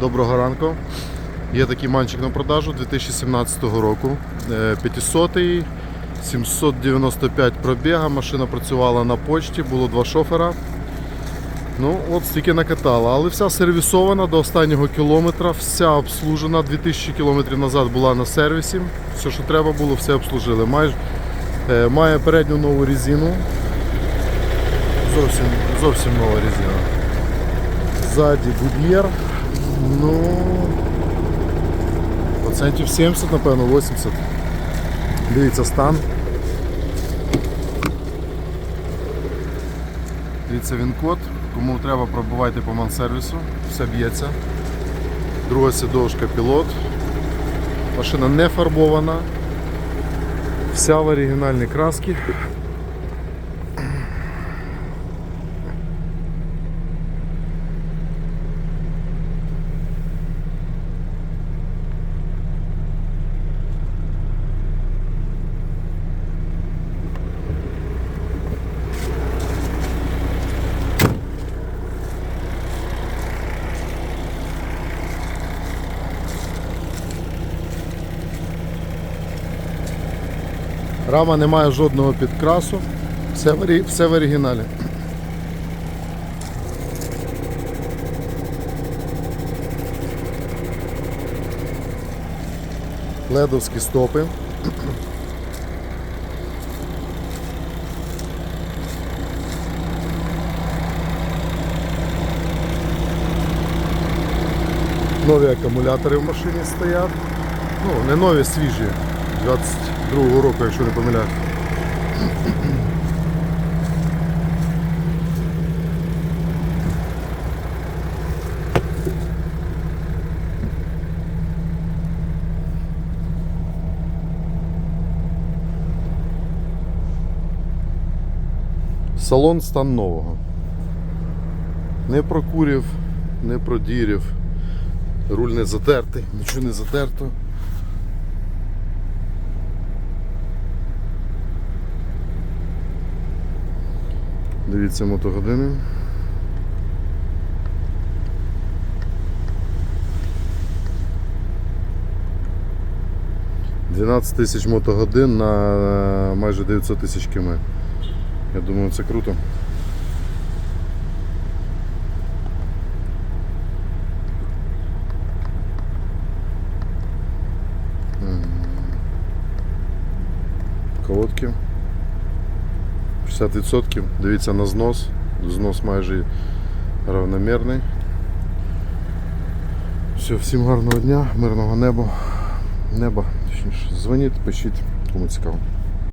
Доброго ранку. Є такий манчик на продажу 2017 року. Е, 500 795 пробіга. Машина працювала на почті, було два шофера. Ну, от стільки накатала. Але вся сервісована до останнього кілометра, вся обслужена. 2000 кілометрів назад була на сервісі. Все, що треба було, все обслужили. Майже, е, має передню нову резину. Зовсім, зовсім нова резина. Ззаді Goodyear. Ну, процентів 70, напевно, 80. Дивіться стан. Дивіться він код. Кому треба, пробивайте по мансервісу. Все б'ється. Друга сідовушка пілот. Машина не фарбована. Вся в оригінальній красці. Рама не має жодного підкрасу. Все в, все в оригіналі. Ледовські стопи. Нові акумулятори в машині стоять. Ну, не нові, свіжі. 22-го року, якщо не помиляюсь. Салон стан нового. Не прокурів, не продірів. Руль не затертий, нічого не затерто. Дивіться мотогодини. Дванадцять тисяч мотогодин на майже 900 тисяч км. Я думаю, це круто. Колодки. 60%. Дивіться на знос. Знос майже равномірний. Все, всім гарного дня, мирного неба. Неба. Точніше, дзвоніть, пишіть, кому цікаво.